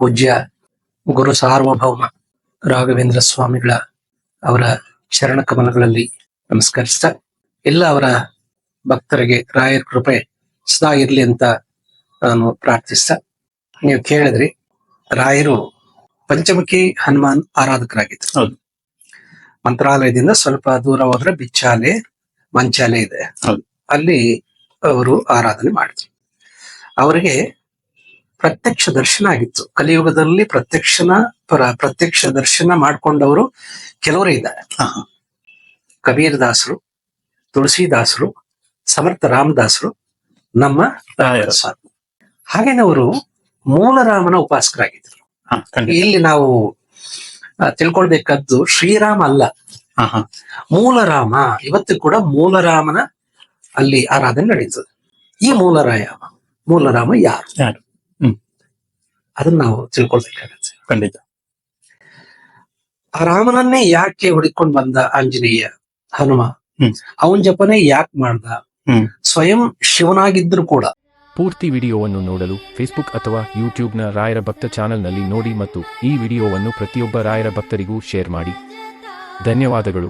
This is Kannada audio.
ಪೂಜ್ಯ ಗುರು ಸಾರ್ವಭೌಮ ರಾಘವೇಂದ್ರ ಸ್ವಾಮಿಗಳ ಅವರ ಚರಣ ಕಮಲಗಳಲ್ಲಿ ನಮಸ್ಕರಿಸ್ತಾ ಎಲ್ಲ ಅವರ ಭಕ್ತರಿಗೆ ರಾಯರ ಕೃಪೆ ಸದಾ ಇರಲಿ ಅಂತ ನಾನು ಪ್ರಾರ್ಥಿಸ್ತಾ ನೀವು ಕೇಳಿದ್ರಿ ರಾಯರು ಪಂಚಮುಖಿ ಹನುಮಾನ್ ಆರಾಧಕರಾಗಿದ್ರು ಹೌದು. ಮಂತ್ರಾಲಯದಿಂದ ಸ್ವಲ್ಪ ದೂರ ಹೋದ್ರೆ ಬಿಚ್ಚಾಲೆ ಮಂಚಾಲೆ ಇದೆ ಹೌದು. ಅಲ್ಲಿ ಅವರು ಆರಾಧನೆ ಮಾಡಿದ್ರು ಅವರಿಗೆ ಪ್ರತ್ಯಕ್ಷ ದರ್ಶನ ಆಗಿತ್ತು ಕಲಿಯುಗದಲ್ಲಿ ಪ್ರತ್ಯಕ್ಷನ ಪರ ಪ್ರತ್ಯಕ್ಷ ದರ್ಶನ ಮಾಡ್ಕೊಂಡವರು ಕೆಲವರೇ ಇದ್ದಾರೆ ಹಾ, ಹಾ. ಕಬೀರ್ ದಾಸರು ತುಳಸಿದಾಸರು ಸಮರ್ಥ ರಾಮದಾಸರು ನಮ್ಮ. ಸ್ವಾಮಿ ಹಾಗೇನೆ ಅವರು ಮೂಲರಾಮನ ಉಪಾಸಕರಾಗಿದ್ದರು ಇಲ್ಲಿ ನಾವು ತಿಳ್ಕೊಳ್ಬೇಕಾದ್ದು ಶ್ರೀರಾಮ ಅಲ್ಲ. ಮೂಲರಾಮ ಇವತ್ತು ಕೂಡ ಮೂಲರಾಮನ ಅಲ್ಲಿ ಆರಾಧನೆ ನಡೀತದೆ ಈ ಮೂಲರಾಯ ಮೂಲರಾಮ ಯಾರು ಯಾರು? ಅದನ್ನ ನಾವು ತಿಳ್ಕೊಳ್ಬೇಕಾಗತ್ತೆ. ಖಂಡಿತ. ಆ ರಾಮನನ್ನೇ ಯಾಕೆ ಹುಡುಕೊಂಡು ಬಂದ ಆಂಜನೇಯ ಹನುಮ? ಹ್ಮ್. ಅವನ್ ಜಪನೆ ಯಾಕೆ ಮಾಡ್ದ? ಹ್ಮ್. ಸ್ವಯಂ ಶಿವನಾಗಿದ್ರು ಕೂಡ. ಪೂರ್ತಿ ವಿಡಿಯೋವನ್ನು ನೋಡಲು ಫೇಸ್ಬುಕ್ ಅಥವಾ ಯೂಟ್ಯೂಬ್ನ ರಾಯರ ಭಕ್ತ ಚಾನೆಲ್ನಲ್ಲಿ ನೋಡಿ ಮತ್ತು ಈ ವಿಡಿಯೋವನ್ನು ಪ್ರತಿಯೊಬ್ಬ ರಾಯರ ಭಕ್ತರಿಗೂ ಶೇರ್ ಮಾಡಿ. ಧನ್ಯವಾದಗಳು.